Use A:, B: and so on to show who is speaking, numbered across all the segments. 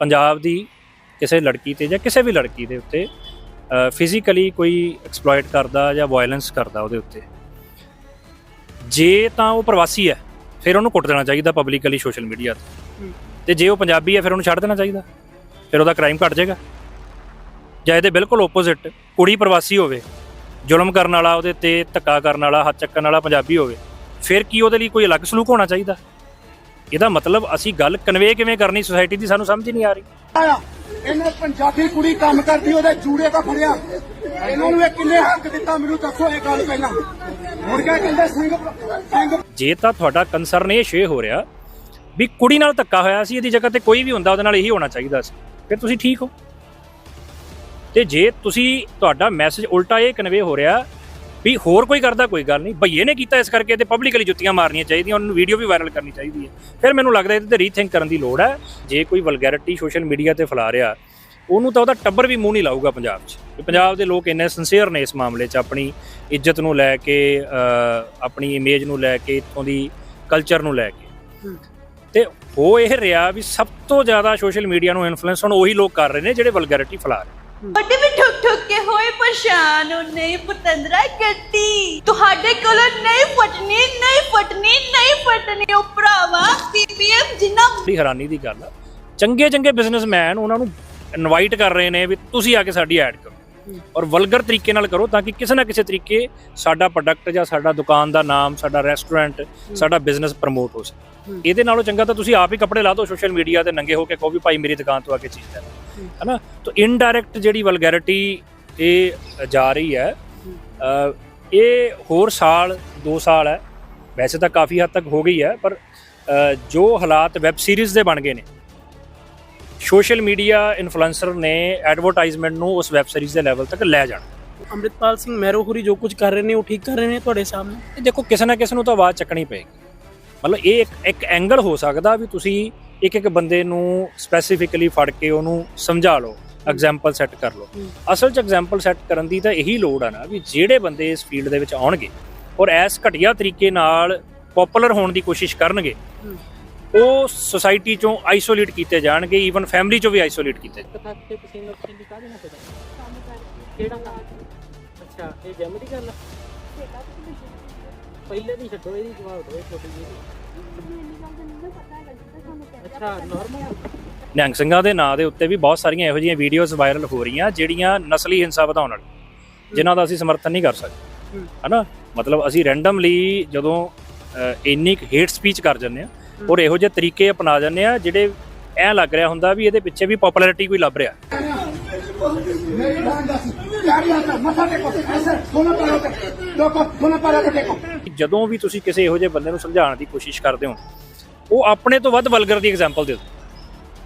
A: ਪੰਜਾਬ ਦੀ ਕਿਸੇ ਲੜਕੀ ਤੇ ਜਾਂ ਕਿਸੇ ਵੀ ਲੜਕੀ ਦੇ ਉੱਤੇ ਫਿਜ਼ੀਕਲੀ ਕੋਈ ਐਕਸਪਲੋਇਟ ਕਰਦਾ ਜਾਂ ਵਾਇਲੈਂਸ ਕਰਦਾ ਉਹਦੇ ਉੱਤੇ। ਜੇ ਤਾਂ ਉਹ ਪ੍ਰਵਾਸੀ ਹੈ ਫਿਰ ਉਹਨੂੰ ਕੁੱਟ ਦੇਣਾ ਚਾਹੀਦਾ ਪਬਲਿਕਲੀ ਸੋਸ਼ਲ ਮੀਡੀਆ ਤੇ। ਤੇ ਜੇ ਉਹ ਪੰਜਾਬੀ ਹੈ ਫਿਰ ਉਹਨੂੰ ਛੱਡ ਦੇਣਾ ਚਾਹੀਦਾ। ਫਿਰ ਉਹਦਾ ਕ੍ਰਾਈਮ ਘਟ ਜਾਏਗਾ। ਜਾਂ ਇਹਦੇ ਬਿਲਕੁਲ ਆਪੋਜ਼ਿਟ ਕੁੜੀ ਪ੍ਰਵਾਸੀ ਹੋਵੇ ਜ਼ੁਲਮ ਕਰਨ ਵਾਲਾ ਉਹਦੇ ਤੇ ਧੱਕਾ ਕਰਨ ਵਾਲਾ ਹੱਥ ਚੱਕਣ ਵਾਲਾ ਪੰਜਾਬੀ ਹੋਵੇ ਫਿਰ ਕੀ ਉਹਦੇ ਲਈ ਕੋਈ ਅਲੱਗ ਸਲੂਕ ਹੋਣਾ ਚਾਹੀਦਾ? ਇਹਦਾ ਮਤਲਬ ਅਸੀਂ ਗੱਲ ਕਨਵੇ ਕਿਵੇਂ ਕਰਨੀ ਸੋਸਾਇਟੀ ਦੀ ਸਾਨੂੰ ਸਮਝ ਹੀ ਨਹੀਂ ਆ ਰਹੀ।
B: ਇਹਨੇ ਪੰਜਾਬੀ ਕੁੜੀ ਕੰਮ ਕਰਦੀ ਉਹਦੇ ਜੂੜੇ ਤੋਂ ਫੜਿਆ। ਇਹਨਾਂ ਨੂੰ ਇਹ ਕਿੰਨੇ ਹੱਕ ਦਿੱਤਾ ਮੈਨੂੰ ਦੱਸੋ ਇਹ ਗੱਲ ਪਹਿਲਾਂ। ਮੁੜ ਕੇ ਕਹਿੰਦੇ ਸਿੰਘ
A: ਜੇ ਤਾਂ ਤੁਹਾਡਾ ਕੰਸਰਨ ਇਹ ਸ਼ੇ ਹੋ ਰਿਹਾ ਵੀ ਕੁੜੀ ਨਾਲ ਧੱਕਾ ਹੋਇਆ ਸੀ ਇਹਦੀ ਜਗ੍ਹਾ ਤੇ ਕੋਈ ਵੀ ਹੁੰਦਾ ਉਹਦੇ ਨਾਲ ਇਹੀ ਹੋਣਾ ਚਾਹੀਦਾ ਸੀ। ਫਿਰ ਤੁਸੀਂ ਠੀਕ ਹੋ। ਤੇ ਜੇ ਤੁਸੀਂ ਤੁਹਾਡਾ ਮੈਸੇਜ ਉਲਟਾ ਇਹ ਕਨਵੇ ਹੋ ਰਿਹਾ ਵੀ ਹੋਰ ਕੋਈ ਕਰਦਾ ਕੋਈ ਗੱਲ ਨਹੀਂ। ਭਈਏ ਨੇ ਕੀਤਾ ਇਸ ਕਰਕੇ ਤੇ ਪਬਲਿਕਲੀ ਜੁੱਤੀਆਂ ਮਾਰਨੀਆਂ ਚਾਹੀਦੀਆਂ ਉਹਨਾਂ ਨੂੰ ਵੀਡੀਓ ਵੀ ਵਾਇਰਲ ਕਰਨੀ ਚਾਹੀਦੀ ਹੈ। ਫਿਰ ਮੈਨੂੰ ਲੱਗਦਾ ਇਹਦੇ ਤੇ ਰੀਥਿੰਕ ਕਰਨ ਦੀ ਲੋੜ ਹੈ। ਜੇ ਕੋਈ ਵਲਗੈਰਿਟੀ ਸੋਸ਼ਲ ਮੀਡੀਆ ਤੇ ਫੈਲਾ ਰਿਹਾ ਉਹਨੂੰ ਤਾਂ ਉਹਦਾ ਟੱਬਰ ਵੀ ਮੂੰਹ ਨਹੀਂ ਲਾਊਗਾ ਪੰਜਾਬ 'ਚ। ਪੰਜਾਬ ਦੇ ਲੋਕ ਇੰਨੇ ਸਿੰਸੀਅਰ ਨੇ ਇਸ ਮਾਮਲੇ 'ਚ ਆਪਣੀ ਇੱਜ਼ਤ ਨੂੰ ਲੈ ਕੇ ਆਪਣੀ ਇਮੇਜ ਨੂੰ ਲੈ ਕੇ ਇੱਥੋਂ ਦੀ ਕਲਚਰ ਨੂੰ ਲੈ ਕੇ। ਤੇ ਹੋ ਇਹ ਰਿਹਾ ਵੀ ਸਭ ਤੋਂ ਜ਼ਿਆਦਾ ਸੋਸ਼ਲ ਮੀਡੀਆ ਨੂੰ ਇਨਫਲੂਐਂਸ ਹੁਣ ਉਹੀ ਲੋਕ ਕਰ ਰਹੇ ਨੇ ਜਿਹੜੇ ਵਲਗੈਰਿਟੀ ਫੈਲਾ ਰਹੇ
C: ਵੱਡੇ ਵੀ ਠੁਕ ਹੋਏ ਪਰੇਸ਼ਾਨ ਉਹ ਨਹੀਂ ਪਤੰਦਰਾ ਗੱਡੀ ਤੁਹਾਡੇ ਕੋਲੋਂ ਨਹੀਂ ਫਟਣੀ ਨਹੀਂ ਫਟਣੀ ਨਹੀਂ ਫਟਣੀ। ਉਹ ਭਰਾਵਾ ਪੀਪੀਐਮ ਜਿੰਨਾ
A: ਬੜੀ ਹੈਰਾਨੀ ਦੀ ਗੱਲ ਆ। ਚੰਗੇ ਚੰਗੇ ਬਿਜ਼ਨਸਮੈਨ ਉਹਨਾਂ ਨੂੰ ਇਨਵਾਈਟ ਕਰ ਰਹੇ ਨੇ ਵੀ ਤੁਸੀਂ ਆ ਕੇ ਸਾਡੀ ਐਡ ਕਰੋ। ਔਰ ਵਲਗਰ ਤਰੀਕੇ ਨਾਲ ਕਰੋ ਤਾਂ ਕਿ ਕਿਸੇ ਨਾ ਕਿਸੇ ਤਰੀਕੇ ਸਾਡਾ ਪ੍ਰੋਡਕਟ ਜਾਂ ਸਾਡਾ ਦੁਕਾਨ ਦਾ ਨਾਮ ਸਾਡਾ ਰੈਸਟੋਰੈਂਟ ਸਾਡਾ ਬਿਜ਼ਨਸ ਪ੍ਰਮੋਟ ਹੋ ਸਕੇ। ਇਹਦੇ ਨਾਲੋਂ ਚੰਗਾ ਤਾਂ ਤੁਸੀਂ ਆਪ ਹੀ ਕੱਪੜੇ ਲਾ ਦਿਓ ਸੋਸ਼ਲ ਮੀਡੀਆ ਤੇ ਨੰਗੇ ਹੋ ਕੇ ਕਹੋ ਵੀ ਭਾਈ ਮੇਰੀ ਦੁਕਾਨ ਤੋਂ ਆ ਕੇ ਚੀਜ਼ ਲੈ ਹੈਨਾ? ਤਾਂ ਇਨਡਾਇਰੈਕਟ ਜਿਹੜੀ ਵਲਗੈਰਿਟੀ ਇਹ ਜਾ ਰਹੀ ਹੈ ਇਹ ਹੋਰ ਸਾਲ 2 ਸਾਲ ਹੈ। ਵੈਸੇ ਤਾਂ ਕਾਫੀ ਹੱਦ ਤੱਕ ਹੋ ਗਈ ਹੈ ਪਰ ਜੋ ਹਾਲਾਤ ਵੈਬ ਸੀਰੀਜ਼ ਦੇ ਬਣ ਗਏ ਨੇ ਸੋਸ਼ਲ ਮੀਡੀਆ ਇਨਫਲੂਐਂਸਰ ਨੇ ਐਡਵਰਟਾਈਜ਼ਮੈਂਟ ਨੂੰ ਉਸ ਵੈਬ ਸੀਰੀਜ਼ ਦੇ ਲੈਵਲ ਤੱਕ ਲੈ ਜਾਣਾ
D: ਅੰਮ੍ਰਿਤਪਾਲ ਸਿੰਘ ਮਹਿਰੋਹੁਰੀ ਜੋ ਕੁਝ ਕਰ ਰਹੇ ਨੇ ਉਹ ਠੀਕ ਕਰ ਰਹੇ ਨੇ ਤੁਹਾਡੇ ਸਾਹਮਣੇ
A: ਦੇਖੋ ਕਿਸੇ ਨਾ ਕਿਸੇ ਨੂੰ ਤਾਂ ਆਵਾਜ਼ ਚੱਕਣੀ ਪਏਗੀ ਮਤਲਬ ਇਹ ਇੱਕ ਇੱਕ ਐਂਗਲ ਹੋ ਸਕਦਾ ਵੀ ਤੁਸੀਂ ਇੱਕ ਇੱਕ ਬੰਦੇ ਨੂੰ ਸਪੈਸੀਫਿਕਲੀ ਫੜ ਕੇ ਉਹਨੂੰ ਸਮਝਾ ਲਓ ਐਗਜ਼ਾਮਪਲ ਸੈੱਟ ਕਰ ਲਓ। ਅਸਲ 'ਚ ਐਗਜ਼ਾਮਪਲ ਸੈੱਟ ਕਰਨ ਦੀ ਤਾਂ ਇਹੀ ਲੋੜ ਆ ਨਾ ਵੀ ਜਿਹੜੇ ਬੰਦੇ ਇਸ ਫੀਲਡ ਦੇ ਵਿੱਚ ਆਉਣਗੇ ਔਰ ਐਸ ਘਟੀਆ ਤਰੀਕੇ ਨਾਲ ਪਪੂਲਰ ਹੋਣ ਦੀ ਕੋਸ਼ਿਸ਼ ਕਰਨਗੇ। ਉਹ ਸੋਸਾਇਟੀ ਚੋਂ ਆਈਸੋਲੇਟ ਕੀਤੇ ਜਾਣਗੇ ਈਵਨ ਫੈਮਿਲੀ ਚੋਂ ਵੀ ਆਈਸੋਲੇਟ ਕੀਤੇ
D: ਕਥਾ ਤੇ ਪਸੀਨਾ ਪਸੀਨੀ ਕਾਹਦੇ ਨਾਲ ਪਤਾ ਕਿਹੜਾ ਅੱਛਾ ਇਹ ਜਿਮ ਦੀ ਗੱਲ ਪਹਿਲੇ ਦੀ ਛੱਡੋ ਇਹਦੀ ਜਵਾਬ ਦਿਓ ਛੋਟੀ ਜੀ ਅੱਛਾ ਨਾਰਮਲ
A: ਨਿਹੰਗ ਸਿੰਘਾਂ ਦੇ ਨਾਂ ਦੇ ਉੱਤੇ ਵੀ ਬਹੁਤ ਸਾਰੀਆਂ ਇਹੋ ਜਿਹੀਆਂ ਵੀਡੀਓਜ਼ ਵਾਇਰਲ ਹੋ ਰਹੀਆਂ ਜਿਹੜੀਆਂ ਨਸਲੀ ਹਿੰਸਾ ਵਧਾਉਣ ਵਾਲੀ ਜਿਨ੍ਹਾਂ ਦਾ ਅਸੀਂ ਸਮਰਥਨ ਨਹੀਂ ਕਰ ਸਕਦੇ। ਹਨਾ? ਮਤਲਬ ਅਸੀਂ ਰੈਂਡਮਲੀ ਜਦੋਂ ਇੰਨੀ ਹੇਟ ਸਪੀਚ ਕਰ ਜੰਨੇ ਆ ਔਰ ਇਹੋ ਜਿਹੇ ਤਰੀਕੇ ਅਪਣਾ ਜਾਂਦੇ ਆ ਜਿਹੜੇ ਐ ਲੱਗ ਰਿਹਾ ਹੁੰਦਾ ਵੀ ਇਹਦੇ ਪਿੱਛੇ ਵੀ ਪਪੂਲੈਰਿਟੀ ਕੋਈ ਲੱਭ ਰਿਹਾ। ਜਦੋਂ ਵੀ ਤੁਸੀਂ ਕਿਸੇ ਇਹੋ ਜਿਹੇ ਬੰਦੇ ਨੂੰ ਸਮਝਾਉਣ ਦੀ ਕੋਸ਼ਿਸ਼ ਕਰਦੇ ਹੋ, ਉਹ ਆਪਣੇ ਤੋਂ ਵੱਧ ਵਲਗਰ ਦੀ ਐਗਜ਼ਾਮਪਲ ਦੇ ਦਿਓ।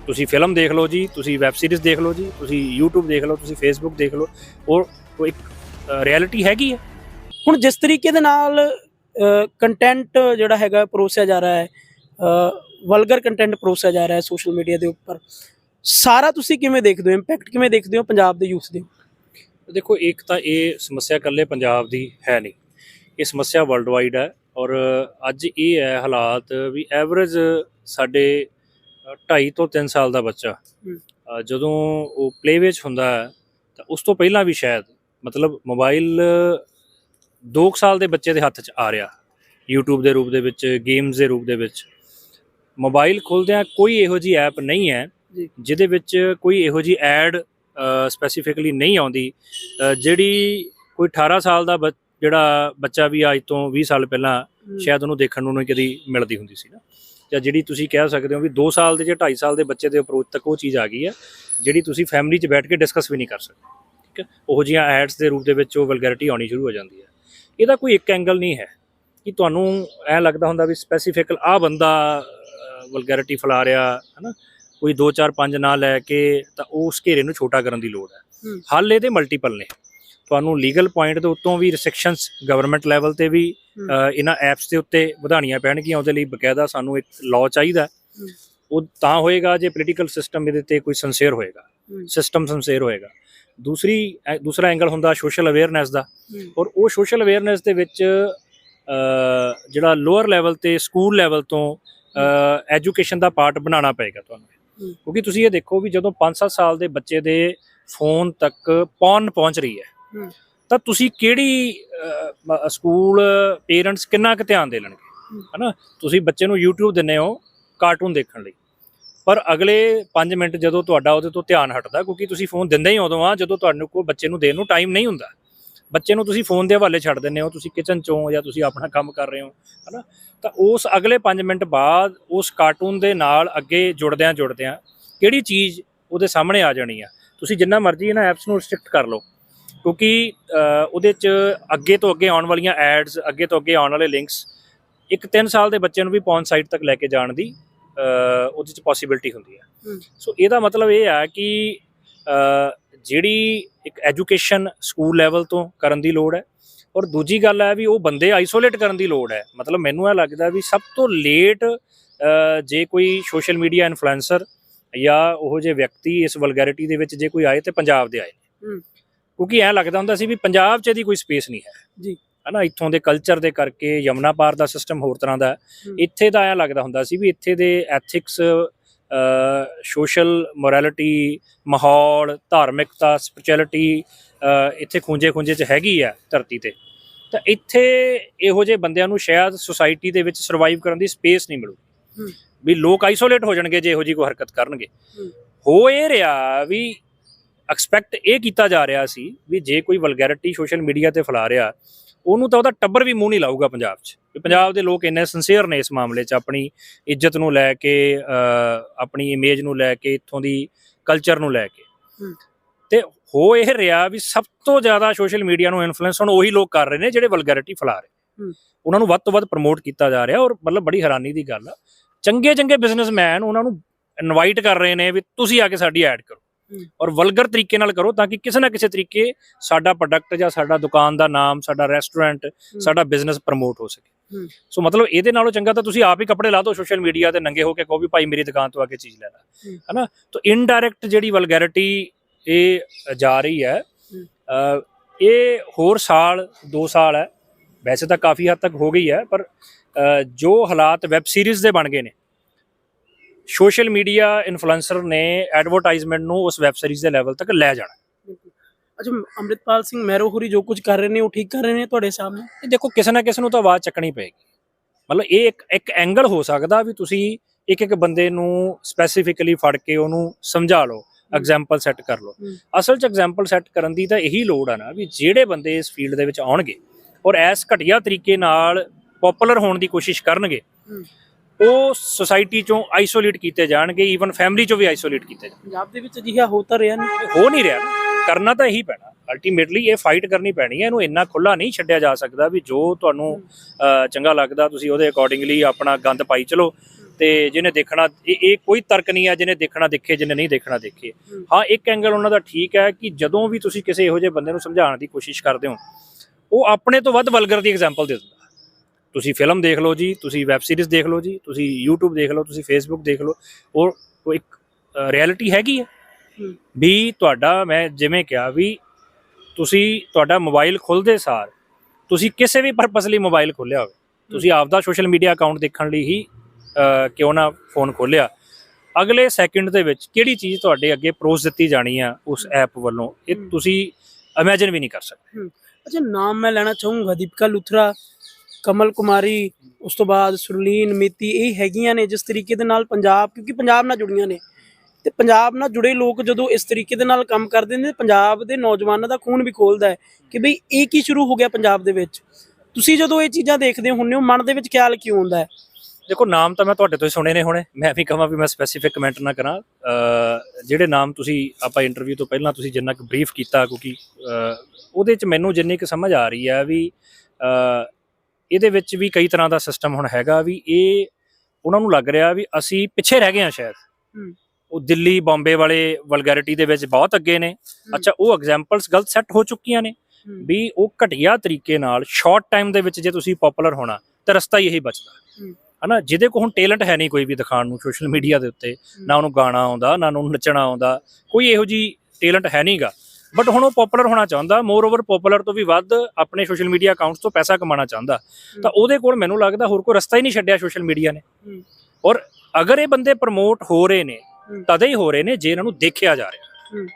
A: ਤੁਸੀਂ ਫਿਲਮ ਦੇਖ ਲਓ ਜੀ, ਤੁਸੀਂ ਵੈਬ ਸੀਰੀਜ਼ ਦੇਖ ਲਓ ਜੀ, ਤੁਸੀਂ YouTube ਦੇਖ ਲਓ, ਤੁਸੀਂ Facebook ਦੇਖ ਲਓ ਔਰ ਉਹ ਇੱਕ ਰਿਐਲਿਟੀ ਹੈਗੀ ਹੈ
D: ਹੁਣ ਜਿਸ ਤਰੀਕੇ ਦੇ ਨਾਲ ਕੰਟੈਂਟ ਜਿਹੜਾ ਹੈਗਾ ਪਰੋਸਿਆ ਜਾ ਰਿਹਾ ਹੈ ਵਲਗਰ ਕੰਟੈਂਟ ਪਰੋਸਿਆ ਜਾ ਰਿਹਾ ਹੈ ਸੋਸ਼ਲ ਮੀਡੀਆ ਦੇ ਉੱਪਰ। ਸਾਰਾ ਤੁਸੀਂ ਕਿਵੇਂ ਦੇਖਦੇ ਹੋ? ਇੰਪੈਕਟ ਕਿਵੇਂ ਦੇਖਦੇ ਹੋ ਪੰਜਾਬ ਦੇ ਯੂਥ ਦੇ?
A: ਦੇਖੋ ਇੱਕ ਤਾਂ ਇਹ ਸਮੱਸਿਆ ਇਕੱਲੇ ਪੰਜਾਬ ਦੀ ਹੈ ਨਹੀਂ। ਇਹ ਸਮੱਸਿਆ ਵਰਲਡ ਵਾਈਡ ਹੈ ਔਰ ਅੱਜ ਇਹ ਹੈ ਹਾਲਾਤ ਵੀ ਐਵਰੇਜ ਸਾਡੇ 2.5 ਤੋਂ 3 ਸਾਲ ਦਾ ਬੱਚਾ। ਜਦੋਂ ਉਹ ਪਲੇ ਵਿੱਚ ਹੁੰਦਾ ਹੈ ਤਾਂ ਉਸ ਤੋਂ ਪਹਿਲਾਂ ਵੀ ਸ਼ਾਇਦ ਮਤਲਬ ਮੋਬਾਈਲ 2 ਸਾਲ ਦੇ ਬੱਚੇ ਦੇ ਹੱਥ 'ਚ ਆ ਰਿਹਾ। YouTube ਦੇ ਰੂਪ ਦੇ ਵਿੱਚ ਗੇਮਸ ਦੇ ਰੂਪ ਦੇ ਵਿੱਚ। ਮੋਬਾਈਲ ਖੋਲਦਿਆਂ ਕੋਈ ਇਹੋ ਜੀ ਐਪ ਨਹੀਂ ਹੈ। ਜਿਹਦੇ ਵਿੱਚ ਕੋਈ ਇਹੋ ਜੀ ਐਡ ਸਪੈਸੀਫਿਕਲੀ ਨਹੀਂ ਆਉਂਦੀ। ਜਿਹੜੀ ਕੋਈ 18 ਸਾਲ ਦਾ ਜਿਹੜਾ ਬੱਚਾ ਵੀ ਅੱਜ ਤੋਂ 20 ਸਾਲ ਪਹਿਲਾਂ ਸ਼ਾਇਦ ਉਹਨੂੰ ਦੇਖਣ ਨੂੰ ਨਹੀਂ ਕਦੀ ਮਿਲਦੀ ਹੁੰਦੀ ਸੀ ਨਾ। ਜਾਂ ਜਿਹੜੀ ਤੁਸੀਂ ਕਹਿ ਸਕਦੇ ਹੋ ਵੀ 2 ਸਾਲ ਦੇ ਜਾਂ 2.5 ਸਾਲ ਦੇ ਬੱਚੇ ਦੇ ਅਪਰੋਚ ਤੱਕ ਉਹ ਚੀਜ਼ ਆ ਗਈ ਹੈ ਜਿਹੜੀ ਤੁਸੀਂ ਫੈਮਿਲੀ 'ਚ ਬੈਠ ਕੇ ਡਿਸਕਸ ਵੀ ਨਹੀਂ ਕਰ ਸਕਦੇ। ਠੀਕ ਹੈ? ਉਹੋ ਜਿਹੀਆਂ ਐਡਸ ਦੇ ਰੂਪ ਦੇ ਵਿੱਚ ਉਹ ਵਲਗੈਰਿਟੀ ਆਉਣੀ ਸ਼ੁਰੂ ਹੋ ਜਾਂਦੀ ਹੈ। ਇਹਦਾ ਕੋਈ ਇੱਕ ਐਂਗਲ ਨਹੀਂ ਹੈ ਕਿ ਤੁਹਾਨੂੰ ਐ ਲੱਗਦਾ ਹੁੰਦਾ ਵੀ ਸਪੈਸੀਫਿਕ ਆ ਬੰਦਾ ਵਲਗੈਰਿਟੀ ਫੈਲਾ ਰਿਹਾ ਹੈ ਨਾ ਕੋਈ 2 4 5 ਨਾਂ ਲੈ ਕੇ ਤਾਂ ਉਸ ਘੇਰੇ ਨੂੰ ਛੋਟਾ ਕਰਨ ਦੀ ਲੋੜ ਹੈ। ਹੱਲ ਇਹਦੇ ਮਲਟੀਪਲ ਨੇ ਤੁਹਾਨੂੰ ਲੀਗਲ ਪੁਆਇੰਟ ਦੇ ਉੱਤੋਂ ਵੀ ਰਿਸਟ੍ਰਿਕਸ਼ਨਸ ਗਵਰਨਮੈਂਟ ਲੈਵਲ ਤੇ ਵੀ ਇਹਨਾਂ ਐਪਸ ਦੇ ਉੱਤੇ ਵਧਾਣੀਆਂ ਪੈਣਗੀਆਂ ਉਹਦੇ ਲਈ ਬਕਾਇਦਾ ਸਾਨੂੰ ਇੱਕ ਲਾਅ ਚਾਹੀਦਾ। ਉਹ ਤਾਂ ਹੋਏਗਾ ਜੇ ਪੋਲੀਟੀਕਲ ਸਿਸਟਮ ਇਹਦੇ ਤੇ ਕੋਈ ਸੰਸੇਰ ਹੋਏਗਾ। ਸਿਸਟਮ ਸੰਸੇਰ ਹੋਏਗਾ ਦੂਸਰੀ ਦੂਸਰਾ ਐਂਗਲ ਹੁੰਦਾ ਸੋਸ਼ਲ ਅਵੇਅਰਨੈਸ ਦਾ। ਔਰ ਉਹ ਸੋਸ਼ਲ ਅਵੇਅਰਨੈਸ ਦੇ ਵਿੱਚ ਜਿਹੜਾ ਲੋਅਰ ਲੈਵਲ ਤੇ ਸਕੂਲ ਲੈਵਲ ਤੋਂ ਐਜੂਕੇਸ਼ਨ ਦਾ ਪਾਰਟ ਬਣਾਉਣਾ ਪਏਗਾ ਤੁਹਾਨੂੰ। ਕਿਉਂਕਿ ਤੁਸੀਂ ਇਹ ਦੇਖੋ ਵੀ ਜਦੋਂ 5-7 ਸਾਲ ਦੇ ਬੱਚੇ ਦੇ ਫੋਨ ਤੱਕ ਪੌਣ ਪਹੁੰਚ ਰਹੀ ਹੈ। ਤਾਂ ਤੁਸੀਂ ਕਿਹੜੀ ਸਕੂਲ ਪੇਰੈਂਟਸ ਕਿੰਨਾ ਕੁ ਧਿਆਨ ਦੇ ਲੈਣਗੇ। ਹਨਾ ਤੁਸੀਂ ਬੱਚੇ ਨੂੰ YouTube ਦਿੰਨੇ ਹੋ ਕਾਰਟੂਨ ਦੇਖਣ ਲਈ ਪਰ ਅਗਲੇ 5 ਮਿੰਟ ਜਦੋਂ ਤੁਹਾਡਾ ਉਹਦੇ ਤੋਂ ਧਿਆਨ ਹਟਦਾ ਕਿਉਂਕਿ ਤੁਸੀਂ ਫੋਨ ਦਿੰਦੇ ਹੀ ਉਦੋਂ ਆ ਜਦੋਂ ਤੁਹਾਨੂੰ ਕੋਲ ਬੱਚੇ ਨੂੰ ਦੇਣ ਨੂੰ ਟਾਈਮ ਨਹੀਂ ਹੁੰਦਾ ਬੱਚੇ ਨੂੰ ਤੁਸੀਂ ਫੋਨ ਦੇ ਹਵਾਲੇ ਛੱਡ ਦਿੰਦੇ ਹੋ ਤੁਸੀਂ ਕਿਚਨ ਚੋਂ ਜਾਂ ਤੁਸੀਂ ਆਪਣਾ ਕੰਮ ਕਰ ਰਹੇ ਹੋ ਹਨਾ ਤਾਂ ਉਸ ਅਗਲੇ 5 ਮਿੰਟ ਬਾਅਦ ਉਸ ਕਾਰਟੂਨ ਦੇ ਨਾਲ ਅੱਗੇ ਜੁੜਦਿਆਂ ਜੁੜਦਿਆਂ ਕਿਹੜੀ ਚੀਜ਼ ਉਹਦੇ ਸਾਹਮਣੇ ਆ ਜਾਣੀ ਆ ਤੁਸੀਂ ਜਿੰਨਾ ਮਰਜ਼ੀ ਇਹਨਾਂ ਐਪਸ ਨੂੰ ਰਿਸਟ੍ਰਿਕਟ ਕਰ ਲਓ ਕਿਉਂਕਿ ਉਹਦੇ 'ਚ ਅੱਗੇ ਤੋਂ ਅੱਗੇ ਆਉਣ ਵਾਲੀਆਂ ਐਡਸ ਅੱਗੇ ਤੋਂ ਅੱਗੇ ਆਉਣ ਵਾਲੇ ਲਿੰਕਸ ਇੱਕ 3 ਸਾਲ ਦੇ ਬੱਚੇ ਨੂੰ ਵੀ ਪੌਨ ਸਾਈਟ ਤੱਕ ਲੈ ਕੇ ਜਾਣ ਦੀ ਉਹਦੇ 'ਚ ਪੋਸਿਬਿਲਿਟੀ ਹੁੰਦੀ ਹੈ। ਸੋ ਇਹਦਾ ਮਤਲਬ ਇਹ ਆ ਕਿ ਜਿਹੜੀ ਇੱਕ ਐਜੂਕੇਸ਼ਨ ਸਕੂਲ ਲੈਵਲ ਤੋਂ ਕਰਨ ਦੀ ਲੋੜ ਹੈ ਔਰ ਦੂਜੀ ਗੱਲ ਹੈ ਵੀ ਉਹ ਬੰਦੇ ਆਈਸੋਲੇਟ ਕਰਨ ਦੀ ਲੋੜ ਹੈ ਮਤਲਬ ਮੈਨੂੰ ਇਹ ਲੱਗਦਾ ਵੀ ਸਭ ਤੋਂ ਲੇਟ ਜੇ ਕੋਈ ਸੋਸ਼ਲ ਮੀਡੀਆ ਇਨਫਲੂਐਂਸਰ ਜਾਂ ਉਹ ਜੇ ਵਿਅਕਤੀ ਇਸ ਵਲਗੈਰਿਟੀ ਦੇ ਵਿੱਚ ਜੇ ਕੋਈ ਆਏ ਤੇ ਪੰਜਾਬ ਦੇ ਆਏ। ਕਿਉਂਕਿ ਐ ਲੱਗਦਾ ਹੁੰਦਾ ਸੀ ਵੀ ਪੰਜਾਬ 'ਚ ਇਹਦੀ ਕੋਈ ਸਪੇਸ ਨਹੀਂ ਹੈ
D: ਜੀ।
A: ਹਨਾ ਇੱਥੋਂ ਦੇ ਕਲਚਰ ਦੇ ਕਰਕੇ ਯਮਨਾ ਪਾਰ ਦਾ ਸਿਸਟਮ ਹੋਰ ਤਰ੍ਹਾਂ ਦਾ। ਇੱਥੇ ਦਾ ਐ ਲੱਗਦਾ ਹੁੰਦਾ ਸੀ ਵੀ ਇੱਥੇ ਦੇ ਐਥਿਕਸ ਸੋਸ਼ਲ ਮੋਰੈਲਿਟੀ ਮਾਹੌਲ ਧਾਰਮਿਕਤਾ ਸਪਿਰਚੁਅਲਿਟੀ ਇੱਥੇ ਖੁੰਝੇ ਖੁੰਝੇ 'ਚ ਹੈਗੀ ਆ ਧਰਤੀ ਤੇ ਤਾਂ ਇੱਥੇ ਇਹੋ ਜਿਹੇ ਬੰਦਿਆਂ ਨੂੰ ਸ਼ਾਇਦ ਸੁਸਾਇਟੀ ਦੇ ਵਿੱਚ ਸਰਵਾਈਵ ਕਰਨ ਦੀ ਸਪੇਸ ਨਹੀਂ ਮਿਲੂ। ਵੀ ਲੋਕ ਆਈਸੋਲੇਟ ਹੋ ਜਾਣਗੇ ਜੇ ਇਹੋ ਜਿਹੀ ਕੋਈ ਹਰਕਤ ਕਰਨਗੇ।
D: ਹੋ
A: ਇਹ ਰਿਹਾ ਵੀ ਐਕਸਪੈਕਟ ਇਹ ਕੀਤਾ ਜਾ ਰਿਹਾ ਸੀ ਵੀ ਜੇ ਕੋਈ ਵਲਗੈਰਿਟੀ ਸੋਸ਼ਲ ਮੀਡੀਆ ਤੇ ਫੈਲਾ ਰਿਹਾ ਉਹਨੂੰ ਤਾਂ ਉਹਦਾ ਟੱਬਰ ਵੀ ਮੂੰਹ ਨਹੀਂ ਲਾਊਗਾ ਪੰਜਾਬ 'ਚ ਪੰਜਾਬ ਦੇ ਲੋਕ ਇੰਨੇ ਸਿੰਸੀਅਰ ਨੇ ਇਸ ਮਾਮਲੇ 'ਚ ਆਪਣੀ ਇੱਜ਼ਤ ਨੂੰ ਲੈ ਕੇ ਆਪਣੀ ਇਮੇਜ ਨੂੰ ਲੈ ਕੇ ਇੱਥੋਂ ਦੀ ਕਲਚਰ ਨੂੰ ਲੈ ਕੇ। ਤੇ ਹੋ ਇਹ ਰਿਹਾ ਵੀ ਸਭ ਤੋਂ ਜ਼ਿਆਦਾ ਸੋਸ਼ਲ ਮੀਡੀਆ ਨੂੰ ਇਨਫਲੂਐਂਸ ਹੁਣ ਉਹੀ ਲੋਕ ਕਰ ਰਹੇ ਨੇ ਜਿਹੜੇ ਵਲਗੈਰਿਟੀ ਫੈਲਾ ਰਹੇ। ਉਹਨਾਂ ਨੂੰ ਵੱਧ ਤੋਂ ਵੱਧ ਪ੍ਰਮੋਟ ਕੀਤਾ ਜਾ ਰਿਹਾ ਔਰ ਮਤਲਬ ਬੜੀ ਹੈਰਾਨੀ ਦੀ ਗੱਲ ਆ ਚੰਗੇ ਚੰਗੇ ਬਿਜ਼ਨਸਮੈਨ ਉਹਨਾਂ ਨੂੰ ਇਨਵਾਈਟ ਕਰ ਰਹੇ ਨੇ ਵੀ ਤੁਸੀਂ ਆ ਕੇ ਸਾਡੀ ਐਡ ਕਰੋ। ਔਰ ਵਲਗਰ ਤਰੀਕੇ ਨਾਲ ਕਰੋ ਤਾਂ ਕਿ ਕਿਸੇ ਨਾ ਕਿਸੇ ਤਰੀਕੇ ਸਾਡਾ ਪ੍ਰੋਡਕਟ ਜਾਂ ਸਾਡਾ ਦੁਕਾਨ ਦਾ ਨਾਮ ਸਾਡਾ ਰੈਸਟੋਰੈਂਟ ਸਾਡਾ ਬਿਜ਼ਨਸ ਪ੍ਰਮੋਟ ਹੋ ਸਕੇ। ਸੋ ਮਤਲਬ ਇਹਦੇ ਨਾਲੋਂ ਚੰਗਾ ਤਾਂ ਤੁਸੀਂ ਆਪ ਹੀ ਕੱਪੜੇ ਲਾ ਦਿਓ ਸੋਸ਼ਲ ਮੀਡੀਆ ਤੇ ਨੰਗੇ ਹੋ ਕੇ ਕਹੋ ਵੀ ਭਾਈ ਮੇਰੀ ਦੁਕਾਨ ਤੋਂ ਆ ਕੇ ਚੀਜ਼ ਲੈ ਲੈ।
D: ਹੂੰ।
A: ਹਨਾ? ਤਾਂ ਇਨਡਾਇਰੈਕਟ ਜਿਹੜੀ ਵਲਗੈਰਿਟੀ ਇਹ ਜਾ ਰਹੀ ਹੈ ਇਹ ਹੋਰ ਸਾਲ 2 ਸਾਲ ਹੈ। ਵੈਸੇ ਤਾਂ ਕਾਫੀ ਹੱਦ ਤੱਕ ਹੋ ਗਈ ਹੈ ਪਰ ਜੋ ਹਾਲਾਤ ਵੈਬ ਸੀਰੀਜ਼ ਦੇ ਬਣ ਗਏ ਨੇ ਸੋਸ਼ਲ ਮੀਡੀਆ ਇਨਫਲੂਐਂਸਰ ਨੇ ਐਡਵਰਟਾਈਜ਼ਮੈਂਟ ਨੂੰ ਉਸ ਵੈਬ ਸੀਰੀਜ਼ ਦੇ ਲੈਵਲ ਤੱਕ ਲੈ ਜਾਣਾ।
D: ਅੱਛਾ ਅੰਮ੍ਰਿਤਪਾਲ ਸਿੰਘ ਮਹਿਰੋ ਹੋਰੀ ਜੋ ਕੁਝ ਕਰ ਰਹੇ ਨੇ ਉਹ ਠੀਕ ਕਰ ਰਹੇ ਨੇ ਤੁਹਾਡੇ ਸਾਹਮਣੇ
A: ਇਹ ਦੇਖੋ ਕਿਸੇ ਨਾ ਕਿਸੇ ਨੂੰ ਤਾਂ ਆਵਾਜ਼ ਚੱਕਣੀ ਪਏਗੀ ਮਤਲਬ ਇਹ ਇੱਕ ਇੱਕ ਐਂਗਲ ਹੋ ਸਕਦਾ ਵੀ ਤੁਸੀਂ ਇੱਕ ਇੱਕ ਬੰਦੇ ਨੂੰ ਸਪੈਸੀਫਿਕਲੀ ਫੜ ਕੇ ਉਹਨੂੰ ਸਮਝਾ ਲਓ ਐਗਜ਼ਾਮਪਲ ਸੈੱਟ ਕਰ ਲਓ। ਅਸਲ 'ਚ ਐਗਜ਼ਾਮਪਲ ਸੈੱਟ ਕਰਨ ਦੀ ਤਾਂ ਇਹੀ ਲੋੜ ਆ ਨਾ ਵੀ ਜਿਹੜੇ ਬੰਦੇ ਇਸ ਫੀਲਡ ਦੇ ਵਿੱਚ ਆਉਣਗੇ ਔਰ ਐਸ ਘਟੀਆ ਤਰੀਕੇ ਨਾਲ ਪਪੂਲਰ ਹੋਣ ਦੀ ਕੋਸ਼ਿਸ਼ ਕਰਨਗੇ। ਉਹ ਸੁਸਾਇਟੀ ਚੋਂ ਆਈਸੋਲੇਟ ਕੀਤੇ ਜਾਣਗੇ ਈਵਨ ਫੈਮਿਲੀ ਚੋਂ ਵੀ ਆਈਸੋਲੇਟ ਕੀਤੇ ਜਾਣਗੇ।
D: ਪੰਜਾਬ ਦੇ ਵਿੱਚ ਅਜਿਹਾ ਹੋ ਤਾਂ ਰਿਹਾ ਨਹੀਂ।
A: ਹੋ ਨਹੀਂ ਰਿਹਾ। ਕਰਨਾ ਤਾਂ ਇਹੀ ਪੈਣਾ। ਅਲਟੀਮੇਟਲੀ ਇਹ ਫਾਈਟ ਕਰਨੀ ਪੈਣੀ ਹੈ ਇਹਨੂੰ ਇੰਨਾ ਖੁੱਲਾ ਨਹੀਂ ਛੱਡਿਆ ਜਾ ਸਕਦਾ ਵੀ ਜੋ ਤੁਹਾਨੂੰ ਚੰਗਾ ਲੱਗਦਾ ਤੁਸੀਂ ਉਹਦੇ ਅਕੋਰਡਿੰਗਲੀ ਆਪਣਾ ਗੰਦ ਪਾਈ ਚਲੋ। ਤੇ ਜਿਹਨੇ ਦੇਖਣਾ ਇਹ ਕੋਈ ਤਰਕ ਨਹੀਂ ਹੈ ਜਿਹਨੇ ਦੇਖਣਾ ਦੇਖੇ ਜਿਹਨੇ ਨਹੀਂ ਦੇਖਣਾ ਦੇਖੇ।
D: ਹੂੰ।
A: ਹਾਂ ਇੱਕ ਐਂਗਲ ਉਹਨਾਂ ਦਾ ਠੀਕ ਹੈ ਕਿ ਜਦੋਂ ਵੀ ਤੁਸੀਂ ਕਿਸੇ ਇਹੋ ਜਿਹੇ ਬੰਦੇ ਨੂੰ ਸਮਝਾਉਣ ਦੀ ਕੋਸ਼ਿਸ਼ ਕਰਦੇ ਹੋ ਉਹ ਆਪਣੇ ਤੋਂ ਵੱਧ ਵਲਗਰ ਦੀ ਐਗਜ਼ਾਮਪਲ ਦੇ ਦਿੰਦਾ। ਤੁਸੀਂ ਫਿਲਮ ਦੇਖ ਲਓ ਜੀ ਤੁਸੀਂ ਵੈਬ ਸੀਰੀਜ਼ ਦੇਖ ਲਓ ਜੀ ਤੁਸੀਂ YouTube ਦੇਖ ਲਓ ਤੁਸੀਂ Facebook ਦੇਖ ਲਓ ਉਹ ਇੱਕ ਰਿਐਲਿਟੀ ਹੈਗੀ ਹੈ। ਵੀ ਤੁਹਾਡਾ ਮੈਂ ਜਿਵੇਂ ਕਿਹਾ ਵੀ ਤੁਸੀਂ ਤੁਹਾਡਾ ਮੋਬਾਈਲ ਖੁੱਲਦੇ ਸਾਰ ਤੁਸੀਂ ਕਿਸੇ ਵੀ ਪਰਪਸ ਲਈ ਮੋਬਾਈਲ ਖੋਲਿਆ ਹੋਵੇ ਤੁਸੀਂ ਆਪਦਾ ਸੋਸ਼ਲ ਮੀਡੀਆ ਅਕਾਊਂਟ ਦੇਖਣ ਲਈ ਹੀ ਕਿਉਂ ਨਾ ਫੋਨ ਖੋਲਿਆ ਅਗਲੇ ਸੈਕਿੰਡ ਦੇ ਵਿੱਚ ਕਿਹੜੀ ਚੀਜ਼ ਤੁਹਾਡੇ ਅੱਗੇ ਪਰੋਸ ਦਿੱਤੀ ਜਾਣੀ ਆ ਉਸ ਐਪ ਵੱਲੋਂ ਇਹ। ਤੁਸੀਂ ਇਮੇਜਿਨ ਵੀ ਨਹੀਂ ਕਰ ਸਕਦੇ।
D: ਅੱਛਾ ਨਾਮ ਮੈਂ ਲੈਣਾ ਚਾਹੂੰਗਾ ਦੀਪਿਕਾ ਲੁਥਰਾ। ਕਮਲ ਕੁਮਾਰੀ, ਉਸ ਤੋਂ ਬਾਅਦ ਸੁਰਲੀਨ, ਮਿਤੀ, ਇਹ ਹੈਗੀਆਂ ਨੇ ਜਿਸ ਤਰੀਕੇ ਦੇ ਨਾਲ ਪੰਜਾਬ, ਕਿਉਂਕਿ ਪੰਜਾਬ ਨਾਲ ਜੁੜੀਆਂ ਨੇ। ਤੇ ਪੰਜਾਬ ਨਾਲ ਜੁੜੇ ਲੋਕ ਜਦੋਂ ਇਸ ਤਰੀਕੇ ਦੇ ਨਾਲ ਕੰਮ ਕਰਦੇ ਨੇ, ਪੰਜਾਬ ਦੇ ਨੌਜਵਾਨਾਂ ਦਾ ਖੂਨ ਵੀ ਖੋਲਦਾ ਹੈ ਕਿ ਬਈ ਇਹ ਕੀ ਸ਼ੁਰੂ ਹੋ ਗਿਆ ਪੰਜਾਬ ਦੇ ਵਿੱਚ। ਤੁਸੀਂ ਜਦੋਂ ਇਹ ਚੀਜ਼ਾਂ ਦੇਖਦੇ ਹੁੰਦੇ ਹੋ, ਮਨ ਦੇ ਵਿੱਚ ਖਿਆਲ ਕਿਉਂ ਆਉਂਦਾ ਹੈ?
A: ਦੇਖੋ, ਨਾਮ ਤਾਂ ਮੈਂ ਤੁਹਾਡੇ ਤੋਂ ਹੀ ਸੁਣੇ ਨੇ ਹੁਣੇ। ਮੈਂ ਵੀ ਕਹਾਂ ਵੀ ਮੈਂ ਸਪੈਸੀਫਿਕ ਕਮੈਂਟ ਨਾ ਕਰਾਂ। ਜਿਹੜੇ ਨਾਮ ਤੁਸੀਂ ਆਪਾਂ ਇੰਟਰਵਿਊ ਤੋਂ ਪਹਿਲਾਂ ਤੁਸੀਂ ਜਿੰਨਾ ਕੁ ਬਰੀਫ ਕੀਤਾ, ਕਿਉਂਕਿ ਉਹਦੇ ਚ ਮੈਨੂੰ ਜਿੰਨੀ ਕੁ ਸਮਝ ਆ ਰਹੀ ਹੈ ਵੀ ਇਹਦੇ ਵਿੱਚ ਵੀ ਕਈ ਤਰ੍ਹਾਂ ਦਾ ਸਿਸਟਮ ਹੁਣ ਹੈਗਾ ਵੀ ਇਹ ਉਹਨਾਂ ਨੂੰ ਲੱਗ ਰਿਹਾ ਵੀ ਅਸੀਂ ਪਿੱਛੇ ਰਹਿ ਗਏ ਹਾਂ ਸ਼ਾਇਦ। ਉਹ ਦਿੱਲੀ ਬੰਬੇ ਵਾਲੇ ਵਲਗੈਰਿਟੀ ਦੇ ਵਿੱਚ ਬਹੁਤ ਅੱਗੇ ਨੇ। ਅੱਛਾ ਉਹ ਐਗਜ਼ਾਮਪਲਸ ਗਲਤ ਸੈੱਟ ਹੋ ਚੁੱਕੀਆਂ ਨੇ ਵੀ ਉਹ ਘਟੀਆ ਤਰੀਕੇ ਨਾਲ ਸ਼ਾਰਟ ਟਾਈਮ ਦੇ ਵਿੱਚ ਜੇ ਤੁਸੀਂ ਪਪੂਲਰ ਹੋਣਾ ਤਾਂ ਰਸਤਾ ਹੀ ਇਹੀ ਬਚਦਾ।
D: ਹੂੰ।
A: ਹਨਾ ਜਿਹਦੇ ਕੋਲ ਹੁਣ ਟੈਲੈਂਟ ਹੈ ਨਹੀਂ ਕੋਈ ਵੀ ਦਿਖਾਉਣ ਨੂੰ ਸੋਸ਼ਲ ਮੀਡੀਆ ਦੇ ਉੱਤੇ ਨਾ ਉਹਨੂੰ ਗਾਣਾ ਆਉਂਦਾ ਨਾ ਉਹਨੂੰ ਨੱਚਣਾ ਆਉਂਦਾ ਕੋਈ ਇਹੋ ਜੀ ਟੈਲੈਂਟ ਹੈ ਨਹੀਂਗਾ ਬਟ ਹੁਣ ਉਹ ਪਪੂਲਰ ਹੋਣਾ ਚਾਹੁੰਦਾ ਮੋਰ ਓਵਰ ਪਪੂਲਰ ਤੋਂ ਵੀ ਵੱਧ ਆਪਣੇ ਸੋਸ਼ਲ ਮੀਡੀਆ ਅਕਾਊਂਟਸ ਤੋਂ ਪੈਸਾ ਕਮਾਉਣਾ ਚਾਹੁੰਦਾ ਤਾਂ ਉਹਦੇ ਕੋਲ ਮੈਨੂੰ ਲੱਗਦਾ ਹੋਰ ਕੋਈ ਰਸਤਾ ਹੀ ਨਹੀਂ ਛੱਡਿਆ ਸੋਸ਼ਲ ਮੀਡੀਆ ਨੇ
D: ਹੂੰ।
A: ਔਰ ਅਗਰ ਇਹ ਬੰਦੇ ਪ੍ਰਮੋਟ ਹੋ ਰਹੇ ਨੇ
D: ਹੂੰ।
A: ਤਦੇ ਹੀ ਹੋ ਰਹੇ ਨੇ ਜੇ ਇਹਨਾਂ ਨੂੰ ਦੇਖਿਆ ਜਾ ਰਿਹਾ
D: ਹੂੰ।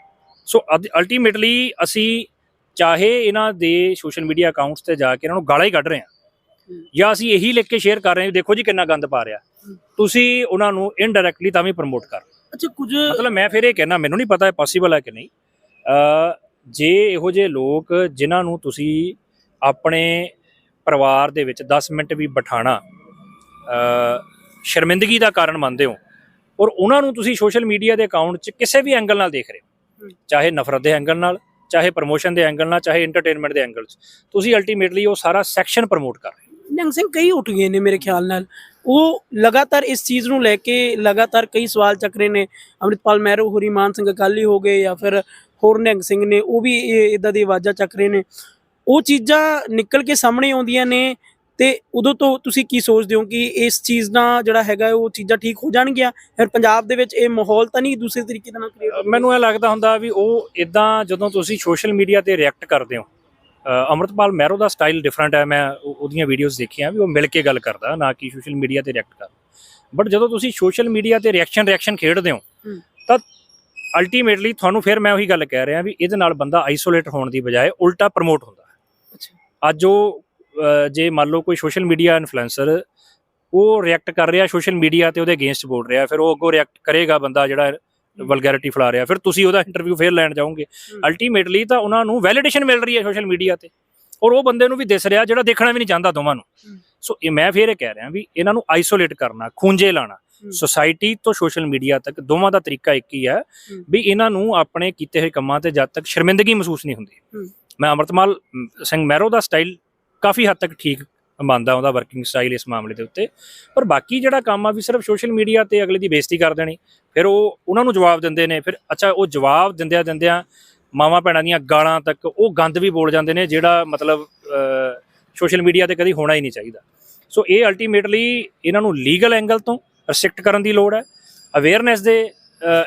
A: ਸੋ ਅਲਟੀਮੇਟਲੀ ਅਸੀਂ ਚਾਹੇ ਇਹਨਾਂ ਦੇ ਸੋਸ਼ਲ ਮੀਡੀਆ ਅਕਾਊਂਟਸ ਤੇ ਜਾ ਕੇ ਇਹਨਾਂ ਨੂੰ ਗਾਲਾਂ ਹੀ ਕੱਢ ਰਹੇ ਹਾਂ
D: ਹੂੰ।
A: ਜਾਂ ਅਸੀਂ ਇਹੀ ਲਿਖ ਕੇ ਸ਼ੇਅਰ ਕਰ ਰਹੇ ਹਾਂ ਦੇਖੋ ਜੀ ਕਿੰਨਾ ਗੰਦ ਪਾ ਰਿਹਾ
D: ਹੂੰ।
A: ਤੁਸੀਂ ਉਹਨਾਂ ਨੂੰ ਇਨਡਾਇਰੈਕਟਲੀ ਤਾਂ ਵੀ ਪ੍ਰਮੋਟ ਕਰ
D: ਅੱਛਾ ਕੁਝ
A: ਮਤਲਬ ਮੈਂ ਫਿਰ ਇਹ ਕਹਿਣਾ ਮੈਨੂੰ ਨਹੀਂ ਪਤਾ ਇਹ ਪੋਸੀਬਲ ਹੈ ਕਿ ਨਹੀਂ ਜੇ ਇਹੋ ਜਿਹੇ ਲੋਕ ਜਿਨ੍ਹਾਂ ਨੂੰ ਤੁਸੀਂ ਆਪਣੇ ਪਰਿਵਾਰ ਦੇ ਵਿੱਚ 10 ਮਿੰਟ ਵੀ ਬਿਠਾਣਾ ਸ਼ਰਮਿੰਦਗੀ ਦਾ ਕਾਰਨ ਮੰਨਦੇ ਹੋ ਔਰ ਉਹਨਾਂ ਨੂੰ ਤੁਸੀਂ ਸੋਸ਼ਲ ਮੀਡੀਆ ਦੇ ਅਕਾਊਂਟ 'ਚ ਕਿਸੇ ਵੀ ਐਂਗਲ ਨਾਲ ਦੇਖ ਰਹੇ ਹੋ
D: ਹੂੰ।
A: ਚਾਹੇ ਨਫ਼ਰਤ ਦੇ ਐਂਗਲ ਨਾਲ ਚਾਹੇ ਪ੍ਰਮੋਸ਼ਨ ਦੇ ਐਂਗਲ ਨਾਲ ਚਾਹੇ ਐਂਟਰਟੇਨਮੈਂਟ ਦੇ ਐਂਗਲ 'ਚ ਤੁਸੀਂ ਅਲਟੀਮੇਟਲੀ ਉਹ ਸਾਰਾ ਸੈਕਸ਼ਨ ਪ੍ਰਮੋਟ ਕਰ ਰਹੇ ਹੋ
D: ਨਿਹੰਗ ਸਿੰਘ ਕਈ ਉੱਠ ਗਏ ਨੇ ਮੇਰੇ ਖਿਆਲ ਨਾਲ ਉਹ ਲਗਾਤਾਰ ਇਸ ਚੀਜ਼ ਨੂੰ ਲੈ ਕੇ ਲਗਾਤਾਰ ਕਈ ਸਵਾਲ ਚੱਕ ਰਹੇ ਨੇ ਅੰਮ੍ਰਿਤਪਾਲ ਮਹਿਰੋ ਹੋਰੀ ਮਾਨ ਸਿੰਘ ਅਕਾਲੀ ਹੋ ਗਏ ਜਾਂ ਫਿਰ ਹੋਰ ਨਿਹੰਗ ਸਿੰਘ ਨੇ ਉਹ ਵੀ ਇਦਾਂ ਦੀ ਆਵਾਜ਼ਾਂ ਚੱਕ ਰਹੇ ਨੇ। ਉਹ ਚੀਜ਼ਾਂ ਨਿਕਲ ਕੇ ਸਾਹਮਣੇ ਆਉਂਦੀਆਂ ਨੇ ਤੇ ਉਦੋਂ ਤੋਂ ਤੁਸੀਂ ਕੀ ਸੋਚਦੇ ਹੋ ਕਿ ਇਸ ਚੀਜ਼ ਨਾਲ ਜਿਹੜਾ ਹੈਗਾ ਉਹ ਚੀਜ਼ਾਂ ਠੀਕ ਹੋ ਜਾਣਗੀਆਂ? ਫਿਰ ਪੰਜਾਬ ਦੇ ਵਿੱਚ ਇਹ ਮਾਹੌਲ ਤਾਂ ਨਹੀਂ ਦੂਸਰੇ ਤਰੀਕੇ ਨਾਲ ਕ੍ਰੀਏਟ
A: ਮੈਨੂੰ ਇਹ ਲੱਗਦਾ ਹੁੰਦਾ ਵੀ ਉਹ ਇਦਾਂ ਜਦੋਂ ਤੁਸੀਂ ਸੋਸ਼ਲ ਮੀਡੀਆ ਤੇ ਰਿਐਕਟ ਕਰਦੇ ਹੋ ਅੰਮ੍ਰਿਤਪਾਲ ਮਹਿਰੋ ਦਾ ਸਟਾਈਲ ਡਿਫਰੈਂਟ ਹੈ ਮੈਂ ਉਹ- ਉਹਦੀਆਂ ਵੀਡੀਓਜ਼ ਦੇਖੀਆਂ ਵੀ ਉਹ ਮਿਲ ਕੇ ਗੱਲ ਕਰਦਾ ਨਾ ਕਿ ਸੋਸ਼ਲ ਮੀਡੀਆ ਤੇ ਰਿਐਕਟ ਕਰ। ਬਟ ਜਦੋਂ ਤੁਸੀਂ ਸੋਸ਼ਲ ਮੀਡੀਆ ਤੇ ਰਿਐਕਸ਼ਨ ਰਿਐਕਸ਼ਨ ਖੇਡਦੇ ਹੂੰ। ਤਾਂ ਅਲਟੀਮੇਟਲੀ ਤੁਹਾਨੂੰ ਫਿਰ ਮੈਂ ਉਹੀ ਗੱਲ ਕਹਿ ਰਿਹਾ ਵੀ ਇਹਦੇ ਨਾਲ ਬੰਦਾ ਆਈਸੋਲੇਟ ਹੋਣ ਦੀ ਬਜਾਏ ਉਲਟਾ ਪ੍ਰਮੋਟ ਹੁੰਦਾ ਹੈ ਅੱਜ ਉਹ ਜੇ ਮੰਨ ਲਓ ਕੋਈ ਸੋਸ਼ਲ ਮੀਡੀਆ ਇਨਫਲੂਐਂਸਰ ਉਹ ਰਿਐਕਟ ਕਰ ਰਿਹਾ ਸੋਸ਼ਲ ਮੀਡੀਆ ਤੇ ਉਹਦੇ ਅਗੇਂਸਟ ਬੋਲ ਰਿਹਾ ਫਿਰ ਉਹ ਅੱਗੋਂ ਰਿਐਕਟ ਕਰੇਗਾ ਬੰਦਾ ਜਿਹੜਾ ਵਲਗੈਰਿਟੀ ਫਲਾ ਰਿਹਾ ਫਿਰ ਤੁਸੀਂ ਉਹਦਾ ਇੰਟਰਵਿਊ ਫੇਰ ਲੈਣ ਜਾਓਗੇ। ਅਲਟੀਮੇਟਲੀ ਤਾਂ ਉਹਨਾਂ ਨੂੰ ਵੈਲੀਡੇਸ਼ਨ ਮਿਲ ਰਹੀ ਹੈ ਸੋਸ਼ਲ ਮੀਡੀਆ ਤੇ ਔਰ ਉਹ ਬੰਦੇ ਨੂੰ ਵੀ ਦਿਸ ਰਿਹਾ ਜਿਹੜਾ ਦੇਖਣਾ ਵੀ ਨਹੀਂ ਚਾਹੁੰਦਾ ਦੋਵਾਂ ਨੂੰ। ਸੋ ਇਹ ਮੈਂ ਫੇਰ ਇਹ ਕਹਿ ਰਿਹਾ ਵੀ ਇਹਨਾਂ ਨੂੰ ਆਈਸੋਲੇਟ ਕਰਨਾ ਖੂੰਜੇ ਲਾਣਾ। ਸੋਸਾਇਟੀ ਤੋਂ ਸੋਸ਼ਲ ਮੀਡੀਆ ਤੱਕ ਦੋਵਾਂ ਦਾ ਤਰੀਕਾ ਇੱਕ ਹੀ ਹੈ। ਵੀ ਇਹਨਾਂ ਨੂੰ ਆਪਣੇ ਕੀਤੇ ਹੋਏ ਕੰਮਾਂ ਤੇ ਜਦ ਤੱਕ ਸ਼ਰਮਿੰਦਗੀ ਮਹਿਸੂਸ ਨਹੀਂ ਹੁੰਦੀ। ਮੈਂ ਅਮਰਤਮਾਲ ਅਮ, ਸਿੰਘ ਮਹਿਰੋ ਦਾ ਸਟਾਈਲ ਕਾਫੀ ਹੱਦ ਤੱਕ ਠੀਕ ਮੰਨਦਾ ਉਹਦਾ ਵਰਕਿੰਗ ਸਟਾਈਲ ਇਸ ਮਾਮਲੇ ਦੇ ਉੱਤੇ ਪਰ ਬਾਕੀ ਜਿਹੜਾ ਕੰਮ ਆ ਵੀ ਸਿਰਫ ਸੋਸ਼ਲ ਮੀਡੀਆ ਤੇ ਅਗਲੇ ਦੀ ਬੇਇੱਜ਼ਤੀ ਕਰ ਦੇਣੀ ਫਿਰ ਉਹ ਉਹਨਾਂ ਨੂੰ ਜਵਾਬ ਦਿੰਦੇ ਨੇ ਫਿਰ ਅੱਛਾ ਉਹ ਜਵਾਬ ਦਿੰਦਿਆਂ ਦਿੰਦਿਆਂ ਮਾਵਾਂ ਭੈਣਾਂ ਦੀਆਂ ਗਾਲਾਂ ਤੱਕ ਉਹ ਗੰਦ ਵੀ ਬੋਲ ਜਾਂਦੇ ਨੇ ਜਿਹੜਾ ਮਤਲਬ ਸੋਸ਼ਲ ਮੀਡੀਆ ਤੇ ਕਦੀ ਹੋਣਾ ਹੀ ਨਹੀਂ ਚਾਹੀਦਾ ਸੋ ਇਹ ਅਲਟੀਮੇਟਲੀ ਇਹਨਾਂ ਨੂੰ ਲੀਗਲ ਐਂਗਲ ਤੋਂ ਰਿਸਟ੍ਰਿਕਟ ਕਰਨ ਦੀ ਲੋੜ ਹੈ। ਅਵੇਅਰਨੈਸ ਦੇ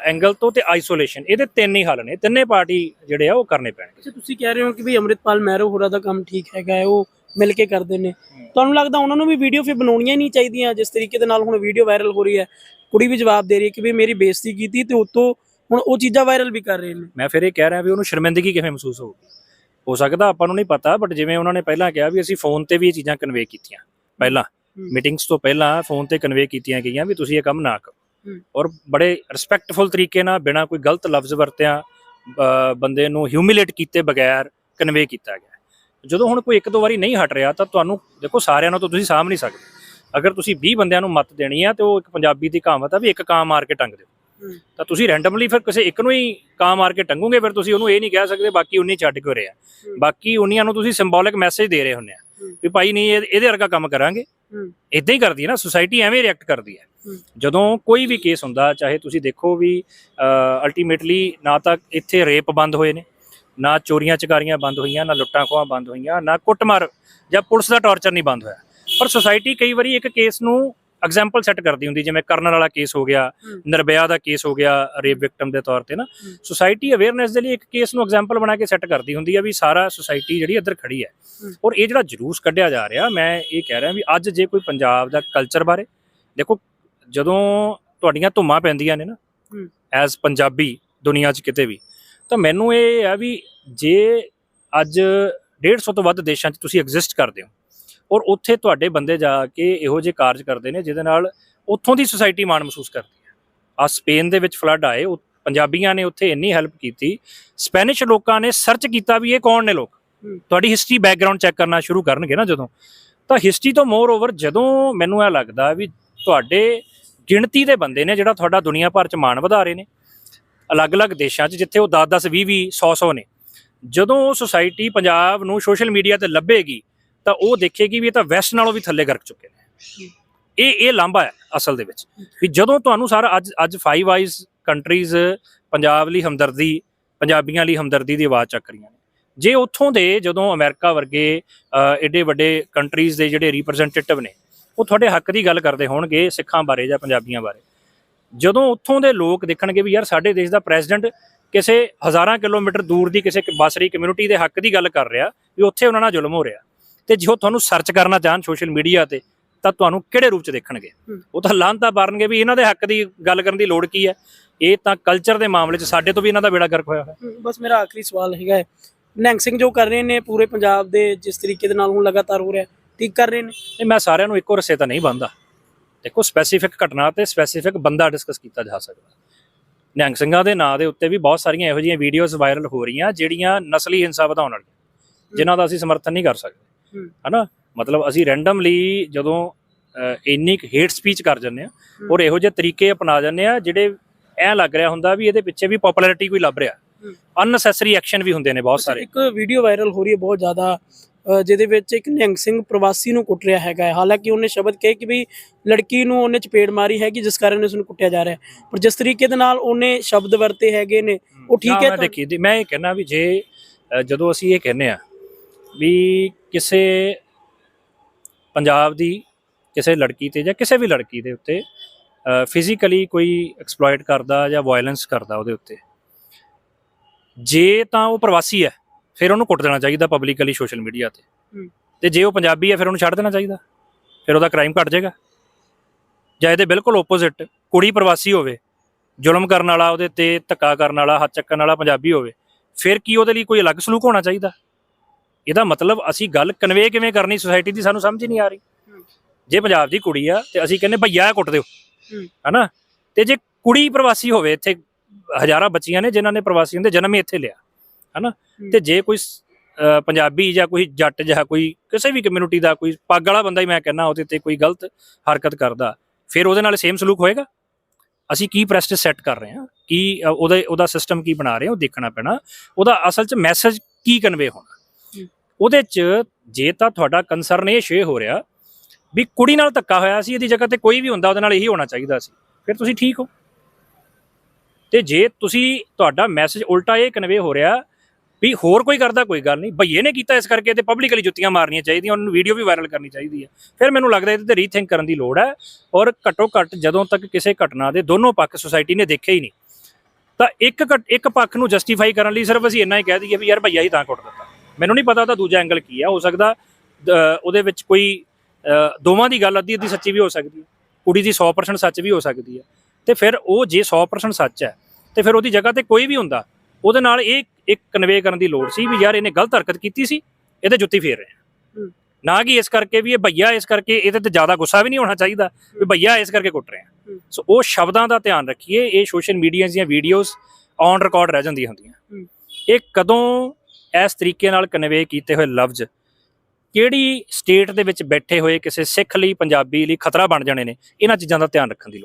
A: ਐਂਗਲ ਤੋਂ ਤੇ ਆਈਸੋਲੇਸ਼ਨ ਇਹਦੇ ਤਿੰਨ ਹੀ ਹੱਲ ਨੇ। ਤਿੰਨੇ ਪਾਰਟੀ ਜਿਹੜੇ ਆ ਉਹ ਕਰਨੇ ਪੈਣਗੇ।
D: ਤੁਸੀਂ ਕਹਿ ਰਹੇ ਹੋ ਕਿ ਵੀ ਅੰਮ੍ਰਿਤਪਾਲ ਮਹਿਰੋ ਹੋਰਾਂ ਦਾ ਕੰਮ ਠੀਕ ਹੈਗਾ ਹੈ ਉਹ ਮਿਲ ਕੇ ਕਰਦੇ ਨੇ। ਤੁਹਾਨੂੰ ਲੱਗਦਾ ਉਹਨਾਂ ਨੂੰ ਵੀ ਵੀਡੀਓ ਫਿਰ ਬਣਾਉਣੀਆਂ ਨਹੀਂ ਚਾਹੀਦੀਆਂ ਜਿਸ ਤਰੀਕੇ ਦੇ ਨਾਲ ਹੁਣ ਵੀਡੀਓ ਵਾਇਰਲ ਹੋ ਰਹੀ ਹੈ। ਕੁੜੀ ਵੀ ਜਵਾਬ ਦੇ ਰਹੀ ਹੈ ਕਿ ਵੀ ਮੇਰੀ ਬੇਇੱਜ਼ਤੀ ਕੀਤੀ ਤੇ ਉਤੋਂ ਹੁਣ ਉਹ ਚੀਜ਼ਾਂ ਵਾਇਰਲ ਵੀ ਕਰ ਰਹੇ ਨੇ।
A: ਮੈਂ ਫਿਰ ਇਹ ਕਹਿ ਰਿਹਾ ਵੀ ਉਹਨੂੰ ਸ਼ਰਮਿੰਦਗੀ ਕਿਵੇਂ ਮਹਿਸੂਸ ਹੋਊਗੀ? ਹੋ ਸਕਦਾ ਆਪਾਂ ਨੂੰ ਨਹੀਂ ਪਤਾ ਬਟ ਜਿਵੇਂ ਉਹਨਾਂ ਨੇ ਪਹਿਲਾਂ ਕਿਹਾ ਵੀ ਅਸੀਂ ਫੋਨ ਤੇ ਵੀ ਇਹ ਚੀਜ਼ਾਂ ਕਨਵੇ ਕੀਤੀਆਂ ਪਹਿਲਾਂ। ਮੀਟਿੰਗਸ ਤੋਂ ਪਹਿਲਾਂ ਫੋਨ ਤੇ ਕਨਵੇ ਕੀਤੀਆਂ ਗਈਆਂ ਵੀ ਤੁਸੀਂ ਇਹ ਕੰਮ ਨਾ ਕਰੋ। ਔਰ ਬੜੇ ਰਿਸਪੈਕਟਫੁਲ ਤਰੀਕੇ ਨਾਲ ਬਿਨਾਂ ਕੋਈ ਗਲਤ ਲਫ਼ਜ਼ ਵਰਤਿਆਂ ਬੰਦੇ ਨੂੰ ਹਿਊਮਿਲੇਟ ਕੀਤੇ ਬਗੈਰ ਕਨਵੇ ਕੀਤਾ ਗਿਆ ਜਦੋਂ ਹੁਣ ਕੋਈ ਇੱਕ ਦੋ ਵਾਰੀ ਨਹੀਂ ਹਟ ਰਿਹਾ ਤਾਂ ਤੁਹਾਨੂੰ ਦੇਖੋ ਸਾਰਿਆਂ ਨੂੰ ਤਾਂ ਤੁਸੀਂ ਸਾਂਭ ਨਹੀਂ ਸਕਦੇ ਅਗਰ ਤੁਸੀਂ 20 ਬੰਦਿਆਂ ਨੂੰ ਮਤ ਦੇਣੀ ਆ ਤੇ ਉਹ ਇੱਕ ਪੰਜਾਬੀ ਦੀ ਕਹਾਵਤ ਆ ਵੀ ਇੱਕ ਕਾਂ ਮਾਰ ਕੇ ਟੰਗ ਦਿਓ। ਤਾਂ ਤੁਸੀਂ ਰੈਂਡਮਲੀ ਫਿਰ ਕਿਸੇ ਇੱਕ ਨੂੰ ਹੀ ਕਾਂ ਮਾਰ ਕੇ ਟੰਗੋਗੇ ਫਿਰ ਤੁਸੀਂ ਉਹਨੂੰ ਇਹ ਨਹੀਂ ਕਹਿ ਸਕਦੇ ਬਾਕੀ 19 ਛੱਡ ਕਿਉਂ ਰਿਹਾ। ਬਾਕੀ 19 ਨੂੰ ਤੁਸੀਂ ਸਿੰਬੋਲਿਕ ਮੈਸੇਜ ਦੇ ਰਹੇ ਹੁੰਦੇ ਆ। ਵੀ ਭਾਈ ਨਹੀਂ ਇਹ- ਇਹਦੇ ਵਰਗਾ ਕੰਮ ਕਰਾਂਗੇ। ਇਦਾਂ ਹੀ ਕਰਦੀ ਹੈ ਨਾ ਸੁਸਾਇਟੀ ਐਵੇਂ ਰਿਐਕਟ ਕਰਦੀ ਹੈ। ਜਦੋਂ ਕੋਈ ਵੀ ਕੇਸ ਹੁੰਦਾ ਚਾਹੇ ਤੁਸੀਂ ਦੇਖੋ ਵੀ ਅਲਟੀਮੇਟਲੀ ਨਾ ਤਾਂ ਇੱਥੇ ਰੇਪ ਬੰਦ ਹੋਏ ਨੇ ਨਾ ਚੋਰੀਆਂ ਚਕਾਰੀਆਂ ਬੰਦ ਹੋਈਆਂ ਨਾ ਲੁੱਟਾਂ ਖੋਹਾਂ ਬੰਦ ਹੋਈਆਂ ਨਾ ਕੁੱਟਮਾਰ ਜਾਂ ਪੁਲਿਸ ਦਾ ਟਾਰਚਰ ਨਹੀਂ ਬੰਦ ਹੋਇਆ। ਪਰ ਸੁਸਾਇਟੀ ਕਈ ਵਾਰੀ ਇੱਕ ਕੇਸ ਨੂੰ ਐਗਜ਼ਾਮਪਲ ਸੈੱਟ ਕਰਦੀ ਹੁੰਦੀ ਜਿਵੇਂ ਕਰਨਲ ਵਾਲਾ ਕੇਸ ਹੋ ਗਿਆ। ਨਿਰਭਇਆ ਦਾ ਕੇਸ ਹੋ ਗਿਆ ਰੇਪ ਵਿਕਟਮ ਦੇ ਤੌਰ ਤੇ ਨਾ। ਸੁਸਾਇਟੀ ਅਵੇਅਰਨੈਸ ਦੇ ਲਈ ਇੱਕ ਕੇਸ ਨੂੰ ਐਗਜ਼ਾਮਪਲ ਬਣਾ ਕੇ ਸੈੱਟ ਕਰਦੀ ਹੁੰਦੀ ਹੈ ਵੀ ਸਾਰਾ ਸੁਸਾਇਟੀ ਜਿਹੜੀ ਇੱਧਰ ਖੜੀ ਹੈ। ਔਰ ਇਹ ਜਿਹੜਾ ਜਲੂਸ ਕੱਢਿਆ ਜਾ ਰਿਹਾ ਮੈਂ ਇਹ ਕਹਿ ਰਿਹਾ ਵੀ ਅੱਜ ਜੇ ਕੋਈ ਪੰਜਾਬ ਦਾ ਕਲਚਰ ਬਾਰੇ ਦੇਖੋ ਜਦੋਂ ਤੁਹਾਡੀਆਂ ਧੁੰਮਾਂ ਪੈਂਦੀਆਂ ਨੇ ਨਾ। ਐਜ਼ ਪੰਜਾਬੀ ਦੁਨੀਆ 'ਚ ਕਿਤੇ ਵੀ ਤਾਂ ਮੈਨੂੰ ਇਹ ਹੈ ਵੀ ਜੇ ਅੱਜ 150 ਤੋਂ ਵੱਧ ਦੇਸ਼ਾਂ 'ਚ ਤੁਸੀਂ ਐਗਜ਼ਿਸਟ ਕਰਦੇ ਹੋ ਔਰ ਉੱਥੇ ਤੁਹਾਡੇ ਬੰਦੇ ਜਾ ਕੇ ਇਹੋ ਜਿਹੇ ਕਾਰਜ ਕਰਦੇ ਨੇ ਜਿਹਦੇ ਨਾਲ ਉੱਥੋਂ ਦੀ ਸੁਸਾਇਟੀ ਮਾਣ ਮਹਿਸੂਸ ਕਰਦੀ ਹੈ। ਆ ਸਪੇਨ ਦੇ ਵਿੱਚ ਫਲੱਡ ਆਏ ਪੰਜਾਬੀਆਂ ਨੇ ਉੱਥੇ ਇੰਨੀ ਹੈਲਪ ਕੀਤੀ। ਸਪੈਨਿਸ਼ ਲੋਕਾਂ ਨੇ ਸਰਚ ਕੀਤਾ ਵੀ ਇਹ ਕੌਣ ਨੇ ਲੋਕ। ਤੁਹਾਡੀ ਹਿਸਟਰੀ ਬੈਕਗ੍ਰਾਉਂਡ ਚੈੱਕ ਕਰਨਾ ਸ਼ੁਰੂ ਕਰਨਗੇ ਨਾ ਜਦੋਂ। ਤਾਂ ਹਿਸਟਰੀ ਤੋਂ ਮੋਰ ਓਵਰ ਜਦੋਂ ਮੈਨੂੰ ਇਹ ਲੱਗਦਾ ਵੀ ਤੁਹਾਡੇ ਗਿਣਤੀ ਦੇ ਬੰਦੇ ਨੇ ਜਿਹੜਾ ਤੁਹਾਡਾ ਦੁਨੀਆ ਭਰ ਚ ਮਾਣ ਵਧਾ ਰਹੇ ਨੇ ਅਲੱਗ-ਅਲੱਗ ਦੇਸ਼ਾਂ 'ਚ ਜਿੱਥੇ ਉਹ 10-10 20-20 100-100 ਨੇ। ਜਦੋਂ ਉਹ ਸੁਸਾਇਟੀ ਪੰਜਾਬ ਨੂੰ ਸੋਸ਼ਲ ਮੀਡੀਆ ਤੇ ਲੱਭੇਗੀ ਤਾਂ ਉਹ ਦੇਖੇਗੀ ਵੀ ਇਹ ਤਾਂ ਵੈਸਟ ਨਾਲੋਂ ਵੀ ਥੱਲੇ ਗਰਕ ਚੁੱਕੇ ਨੇ। ਇਹ ਇਹ ਲਾਂਭਾ ਹੈ ਅਸਲ ਦੇ ਵਿੱਚ। ਵੀ ਜਦੋਂ ਤੁਹਾਨੂੰ ਸਾਰਾ ਅੱਜ ਅੱਜ ਫਾਈਵ ਆਈਜ਼ ਕੰਟਰੀਜ਼ ਪੰਜਾਬ ਲਈ ਹਮਦਰਦੀ ਪੰਜਾਬੀਆਂ ਲਈ ਹਮਦਰਦੀ ਦੀ ਆਵਾਜ਼ ਚੱਕ ਰਹੀਆਂ ਨੇ। ਜੇ ਉੱਥੋਂ ਦੇ ਜਦੋਂ ਅਮਰੀਕਾ ਵਰਗੇ ਅ, ਵੱਡੇ ਕੰਟਰੀਜ਼ ਦੇ ਜਿਹੜੇ ਰਿਪਰੈਜ਼ੈਂਟੇਟਿਵ ਨੇ ਉਹ ਤੁਹਾਡੇ ਹੱਕ ਦੀ ਗੱਲ ਕਰਦੇ ਹੋਣਗੇ ਸਿੱਖਾਂ ਬਾਰੇ ਜਾਂ ਪੰਜਾਬੀਆਂ ਬਾਰੇ। ਜਦੋਂ ਉੱਥੋਂ ਦੇ ਲੋਕ ਦੇਖਣਗੇ ਵੀ ਯਾਰ ਸਾਡੇ ਦੇਸ਼ ਦਾ ਪ੍ਰੈਜ਼ੀਡੈਂਟ ਕਿਸੇ ਹਜ਼ਾਰਾਂ ਕਿਲੋਮੀਟਰ ਦੂਰ ਦੀ ਕਿਸੇ ਬਾਸਰੀ ਕਮਿਊਨਿਟੀ ਦੇ ਹੱਕ ਦੀ ਗੱਲ ਕਰ ਰਿਹਾ ਵੀ ਉੱਥੇ ਉਹਨਾਂ ਨਾਲ ਜ਼ੁਲਮ ਹੋ ਰਿਹਾ। ਤੇ ਜੋ ਤੁਹਾਨੂੰ ਸਰਚ ਕਰਨਾ ਚਾਹਣ ਸੋਸ਼ਲ ਮੀਡੀਆ ਤੇ ਤਾਂ ਤੁਹਾਨੂੰ ਕਿਹੜੇ ਰੂਪ ਚ ਦੇਖਣਗੇ। ਉਹ ਤਾਂ ਲਾਂਤਾ ਮਾਰਨਗੇ ਵੀ ਇਹਨਾਂ ਦੇ ਹੱਕ ਦੀ ਗੱਲ ਕਰਨ ਦੀ ਲੋੜ ਕੀ ਹੈ? ਇਹ ਤਾਂ ਕਲਚਰ ਦੇ ਮਾਮਲੇ 'ਚ ਸਾਡੇ ਤੋਂ ਵੀ ਇਹਨਾਂ ਦਾ ਬੇੜਾ ਗਰਕ ਹੋਇਆ ਹੋਇਆ।
D: ਬਸ ਮੇਰਾ ਆਖਰੀ ਸਵਾਲ ਹੈਗਾ ਹੈ। ਨਿਹੰਗ ਸਿੰਘ ਜੋ ਕਰ ਰਹੇ ਨੇ ਪੂਰੇ ਪੰਜਾਬ ਦੇ ਜਿਸ ਤਰੀਕੇ ਦੇ ਨਾਲ ਹੁਣ ਲਗਾਤਾਰ ਹੋ ਰਿਹਾ ਠੀਕ ਕਰ ਰਹੇ ਨੇ?
A: ਇਹ ਮੈਂ ਸਾਰਿਆਂ ਨੂੰ ਇੱਕੋ ਰਸੇ ਤਾਂ ਨਹੀਂ ਬੰਦਾ ਦੇਖੋ ਸਪੈਸੀਫਿਕ ਘਟਨਾ ਤੇ ਸਪੈਸੀਫਿਕ ਬੰਦਾ ਡਿਸਕਸ ਕੀਤਾ ਜਾ ਸਕਦਾ। ਨਿਹੰਗ ਸਿੰਘਾਂ ਦੇ ਨਾਂ ਦੇ ਉੱਤੇ ਵੀ ਬਹੁਤ ਸਾਰੀਆਂ ਇਹੋ ਜਿਹੀਆਂ ਵੀਡੀਓਜ਼ ਵਾਇਰਲ ਹੋ ਰਹੀਆਂ ਜਿਹੜੀਆਂ ਨਸਲੀ ਹਿੰਸਾ ਵਧਾਉਣ ਵਾਲੀਆਂ ਜਿਨ੍ਹਾਂ ਦਾ ਅਸੀਂ ਸਮਰਥਨ ਨਹੀਂ ਕਰ ਸਕਦੇ। ਹਨਾ ਮਤਲਬ ਅਸੀਂ ਰੈਂਡਮਲੀ ਜਦੋਂ ਅਹ, ਇੰਨੀ ਹੇਟ ਸਪੀਚ ਕਰ ਜੰਨੇ ਆ
D: ਹੂੰ।
A: ਔਰ ਇਹੋ ਜਿਹੇ ਤਰੀਕੇ ਅਪਣਾ ਜੰਨੇ ਆ ਜਿਹੜੇ ਐ ਲੱਗ ਰਿਹਾ ਹੁੰਦਾ ਵੀ ਇਹਦੇ ਪਿੱਛੇ ਵੀ ਪਪੂਲੈਰਿਟੀ ਕੋਈ ਲੱਭ ਰਿਹਾ
D: ਹੂੰ।
A: ਅਨਨੈਸੈਸਰੀ ਐਕਸ਼ਨ ਵੀ ਹੁੰਦੇ ਨੇ ਬਹੁਤ ਸਾਰੇ
D: ਇੱਕ ਵੀਡੀਓ ਵਾਇਰਲ ਹੋ ਰਹੀ ਹੈ ਬਹੁਤ ਜ਼ਿਆਦਾ ਜਿਹਦੇ ਵਿੱਚ ਇੱਕ ਨਿਹੰਗ ਸਿੰਘ ਪ੍ਰਵਾਸੀ ਨੂੰ ਕੁੱਟ ਰਿਹਾ ਹੈਗਾ। ਹਾਲਾਂਕਿ ਉਹਨੇ ਸ਼ਬਦ ਕਹੇ ਕਿ ਵੀ ਲੜਕੀ ਨੂੰ ਉਹਨੇ ਚਪੇੜ ਮਾਰੀ ਹੈਗੀ ਜਿਸ ਕਾਰਨ ਉਸ ਨੂੰ ਕੁੱਟਿਆ ਜਾ ਰਿਹਾ ਹੈ ਪਰ ਜਿਸ ਤਰੀਕੇ ਦੇ ਨਾਲ ਉਹਨੇ ਸ਼ਬਦ ਵਰਤੇ ਹੈਗੇ ਨੇ ਉਹ ਠੀਕ ਹੈ
A: ਦੇਖੀ ਮੈਂ ਇਹ ਕਹਿਣਾ ਵੀ ਜੇ ਜਦੋਂ ਅਸੀਂ ਇਹ ਕਹਿੰਨੇ ਆ ਵੀ ਕਿਸੇ ਪੰਜਾਬ ਦੀ ਕਿਸੇ ਲੜਕੀ ਤੇ ਜਾਂ ਕਿਸੇ ਵੀ ਲੜਕੀ ਦੇ ਉੱਤੇ ਫਿਜ਼ੀਕਲੀ ਕੋਈ ਐਕਸਪਲੋਇਟ ਕਰਦਾ ਜਾਂ ਵਾਇਲੈਂਸ ਕਰਦਾ ਉਹਦੇ ਉੱਤੇ। ਜੇ ਤਾਂ ਉਹ ਪ੍ਰਵਾਸੀ ਹੈ ਫਿਰ ਉਹਨੂੰ ਕੁੱਟ ਦੇਣਾ ਚਾਹੀਦਾ ਪਬਲਿਕਲੀ ਸੋਸ਼ਲ ਮੀਡੀਆ ਤੇ। ਤੇ ਜੇ ਉਹ ਪੰਜਾਬੀ ਹੈ ਫਿਰ ਉਹਨੂੰ ਛੱਡ ਦੇਣਾ ਚਾਹੀਦਾ। ਫਿਰ ਉਹਦਾ ਕ੍ਰਾਈਮ ਘਟ ਜਾਏਗਾ। ਜਾਂ ਇਹਦੇ ਬਿਲਕੁਲ ਆਪੋਜ਼ਿਟ ਕੁੜੀ ਪ੍ਰਵਾਸੀ ਹੋਵੇ ਜ਼ੁਲਮ ਕਰਨ ਵਾਲਾ ਉਹਦੇ ਤੇ ਧੱਕਾ ਕਰਨ ਵਾਲਾ ਹੱਥ ਚੱਕਣ ਵਾਲਾ ਪੰਜਾਬੀ ਹੋਵੇ ਫਿਰ ਕੀ ਉਹਦੇ ਲਈ ਕੋਈ ਅਲੱਗ ਸਲੂਕ ਹੋਣਾ ਚਾਹੀਦਾ? ਇਹਦਾ ਮਤਲਬ ਅਸੀਂ ਗੱਲ ਕਨਵੇ ਕਿਵੇਂ ਕਰਨੀ ਸੋਸਾਇਟੀ ਦੀ ਸਾਨੂੰ ਸਮਝ ਨਹੀਂ ਆ ਰਹੀ। ਜੇ ਪੰਜਾਬ ਦੀ ਕੁੜੀ ਆ ਤੇ ਅਸੀਂ ਕਹਿੰਦੇ ਭਈਆ ਇਹ ਕੁੱਟ ਦਿਓ। ਹਨਾ ਤੇ ਜੇ ਕੁੜੀ ਪ੍ਰਵਾਸੀ ਹੋਵੇ ਇੱਥੇ ਹਜ਼ਾਰਾਂ ਬੱਚੀਆਂ ਨੇ ਜਿਨ੍ਹਾਂ ਨੇ ਪ੍ਰਵਾਸੀਆਂ ਦੇ ਜਨਮ ਹੀ ਇੱਥੇ ਲਿਆ ਹਨਾ। ਤੇ ਜੇ ਕੋਈ ਪੰਜਾਬੀ ਜਾਂ ਕੋਈ ਜੱਟ ਜਾਂ ਕੋਈ ਕਿਸੇ ਵੀ ਕਮਿਊਨਿਟੀ ਦਾ ਕੋਈ ਪੱਗ ਵਾਲਾ ਬੰਦਾ ਹੀ ਮੈਂ ਕਹਿੰਦਾ ਉਹਦੇ ਤੇ ਕੋਈ ਗਲਤ ਹਰਕਤ ਕਰਦਾ ਫਿਰ ਉਹਦੇ ਨਾਲ ਸੇਮ ਸਲੂਕ ਹੋਏਗਾ ਅਸੀਂ ਕੀ ਪ੍ਰੈਸਟਿਜ ਸੈੱਟ ਕਰ ਰਹੇ ਹਾਂ ਕੀ ਉਹਦਾ ਉਹਦਾ ਸਿਸਟਮ ਕੀ ਬਣਾ ਰਹੇ ਹਾਂ ਉਹ ਦੇਖਣਾ ਪੈਣਾ ਉਹਦਾ ਅਸਲ 'ਚ ਮੈਸੇਜ ਕੀ ਕਨਵੇ ਹੋਣਾ। ਉਹਦੇ 'ਚ ਜੇ ਤਾਂ ਤੁਹਾਡਾ ਕੰਸਰਨ ਇਹ ਸ਼ੇ ਹੋ ਰਿਹਾ ਵੀ ਕੁੜੀ ਨਾਲ ਧੱਕਾ ਹੋਇਆ ਸੀ, ਇਹਦੀ ਜਗ੍ਹਾ ਤੇ ਕੋਈ ਵੀ ਹੁੰਦਾ, ਉਹਦੇ ਨਾਲ ਇਹੀ ਹੋਣਾ ਚਾਹੀਦਾ ਸੀ। ਫਿਰ ਤੁਸੀਂ ਠੀਕ ਹੋ। ਤੇ ਜੇ ਤੁਸੀਂ ਤੁਹਾਡਾ ਮੈਸੇਜ ਉਲਟਾ ਇਹ ਕਨਵੇ ਹੋ ਰਿਹਾ ਵੀ ਹੋਰ ਕੋਈ ਕਰਦਾ, ਕੋਈ ਗੱਲ ਨਹੀਂ। ਭਈਏ ਨੇ ਕੀਤਾ ਇਸ ਕਰਕੇ ਤੇ ਪਬਲਿਕਲੀ ਜੁੱਤੀਆਂ ਮਾਰਨੀਆਂ ਚਾਹੀਦੀਆਂ, ਉਹਨਾਂ ਨੂੰ ਵੀਡੀਓ ਵੀ ਵਾਇਰਲ ਕਰਨੀ ਚਾਹੀਦੀ ਹੈ। ਫਿਰ ਮੈਨੂੰ ਲੱਗਦਾ ਇਹਦੇ ਤੇ ਰੀਥਿੰਕ ਕਰਨ ਦੀ ਲੋੜ ਹੈ ਔਰ ਘੱਟੋ ਘੱਟ ਜਦੋਂ ਤੱਕ ਕਿਸੇ ਘਟਨਾ ਦੇ ਦੋਨੋਂ ਪੱਖ ਸੁਸਾਇਟੀ ਨੇ ਦੇਖੇ ਹੀ ਨਹੀਂ, ਤਾਂ ਇੱਕ ਘਟ- ਇੱਕ ਪੱਖ ਨੂੰ ਜਸਟੀਫਾਈ ਕਰਨ ਲਈ ਸਿਰਫ ਅਸੀਂ ਇੰਨਾ ਹੀ ਕਹਿ ਦਈਏ ਵੀ ਯਾਰ ਭਈਆ ਹੀ ਤਾਂ ਕੁੱਟ ਦਿੱਤਾ। ਮੈਨੂੰ ਨਹੀਂ ਪਤਾ ਉਹਦਾ ਦੂਜਾ ਐਂਗਲ ਕੀ ਹੈ ਹੋ ਸਕਦਾ ਉਹਦੇ ਵਿੱਚ ਕੋਈ ਦੋਵਾਂ ਦੀ ਗੱਲ ਅੱਧੀ ਅੱਧੀ ਸੱਚੀ ਵੀ ਹੋ ਸਕਦੀ ਹੈ ਕੁੜੀ ਦੀ 100% ਸੱਚ ਵੀ ਹੋ ਸਕਦੀ ਹੈ ਤੇ ਫਿਰ ਉਹ ਜੇ 100% ਸੱਚ ਹੈ ਤੇ ਫਿਰ ਉਹਦੀ ਜਗ੍ਹਾ ਤੇ ਕੋਈ ਵੀ ਹੁੰਦਾ ਉਹਦੇ ਨਾਲ ਇਹ ਇੱਕ ਕਨਵੇ ਕਰਨ ਦੀ ਲੋੜ ਸੀ ਵੀ ਯਾਰ ਇਹਨੇ ਗਲਤ ਹਰਕਤ ਕੀਤੀ ਸੀ ਇਹਦੇ ਜੁੱਤੀ ਫੇਰ ਰਹੇ। ਨਾ ਕਿ ਇਸ ਕਰਕੇ ਵੀ ਇਹ ਭਈਆ ਇਸ ਕਰਕੇ ਇਹਦੇ ਤੇ ਜ਼ਿਆਦਾ ਗੁੱਸਾ ਵੀ ਨਹੀਂ ਹੋਣਾ ਚਾਹੀਦਾ ਵੀ ਭਈਆ ਇਸ ਕਰਕੇ ਕੁੱਟ ਰਹੇ ਆ। ਸੋ ਉਹ ਸ਼ਬਦਾਂ ਦਾ ਧਿਆਨ ਰੱਖੀਏ ਇਹ ਸੋਸ਼ਲ ਮੀਡੀਆ ਦੀਆਂ ਵੀਡੀਓਜ਼ ਔਨ ਰਿਕਾਰਡ ਰਹਿ ਜਾਂਦੀਆਂ ਹੁੰਦੀਆਂ। ਇਹ ਕਦੋਂ ਇਸ ਤਰੀਕੇ ਨਾਲ ਕਨਵੇ ਕੀਤੇ ਹੋਏ ਲਫ਼ਜ਼ ਕਿਹੜੀ ਸਟੇਟ ਦੇ ਵਿੱਚ ਬੈਠੇ ਹੋਏ ਕਿਸੇ ਸਿੱਖ ਲਈ, ਪੰਜਾਬੀ ਲਈ ਖਤਰਾ ਬਣ ਜਾਣੇ ਨੇ, ਇਹਨਾਂ ਚੀਜ਼ਾਂ ਦਾ ਧਿਆਨ ਰੱਖਣ ਦੀ ਲੋੜ।